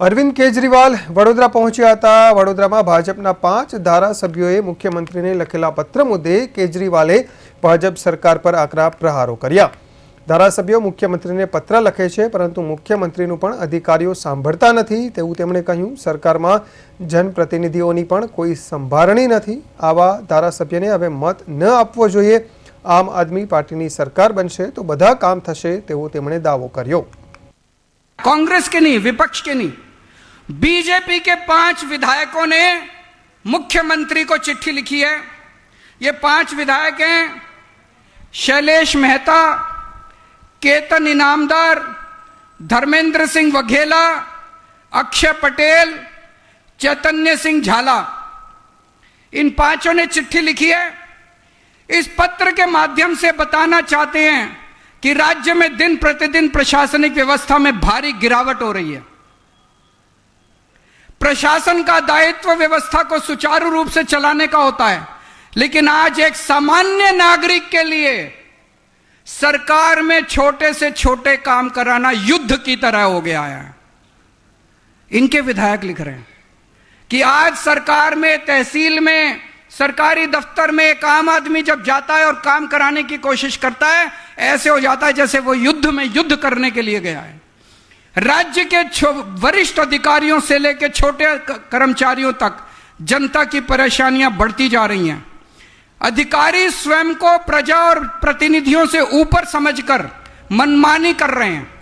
અરવિંદ કેજરીવાલ વડોદરા પહોંચ્યા હતા. વડોદરામાં ભાજપના પાંચ ધારાસભ્યોએ મુખ્યમંત્રીને લખેલા પત્ર મુદ્દે કેજરીવાલે ભાજપ સરકાર પર આકરા પ્રહારો કર્યા. ધારાસભ્યો મુખ્યમંત્રીને પત્ર લખે છે, પરંતુ મુખ્યમંત્રીનું પણ અધિકારીઓ સાંભળતા નથી. તેવું તેમણે કહ્યું. સરકારમાં જનપ્રતિનિધિઓની પણ કોઈ સંભારણી નથી. આવા ધારાસભ્યને હવે મત ન આપવો જોઈએ. આમ આદમી પાર્ટીની સરકાર બનશે તો બધા કામ થશે તેવો તેમણે દાવો કર્યો. કોંગ્રેસ કે નહીં? વિપક્ષ કે નહીં? बीजेपी के पाँच विधायकों ने मुख्यमंत्री को चिट्ठी लिखी है। ये पाँच विधायक हैं, शैलेश मेहता, केतन इनामदार, धर्मेंद्र सिंह वघेला, अक्षय पटेल, चैतन्य सिंह झाला। इन पाँचों ने चिट्ठी लिखी है। इस पत्र के माध्यम से बताना चाहते हैं कि राज्य में दिन प्रतिदिन प्रशासनिक व्यवस्था में भारी गिरावट हो रही है। प्रशासन का दायित्व व्यवस्था को सुचारू रूप से चलाने का होता है। लेकिन आज एक सामान्य नागरिक के लिए सरकार में छोटे से छोटे काम कराना युद्ध की तरह हो गया है। इनके विधायक लिख रहे हैं कि आज सरकार में, तहसील में, सरकारी दफ्तर में एक आम आदमी जब जाता है और काम कराने की कोशिश करता है, ऐसे हो जाता है जैसे वो युद्ध में युद्ध करने के लिए गया है। राज्य के वरिष्ठ अधिकारियों से लेकर छोटे कर्मचारियों तक जनता की परेशानियाँ बढ़ती जा रही हैं। अधिकारी स्वयं को प्रजा और प्रतिनिधियों से ऊपर समझकर मनमानी कर रहे हैं।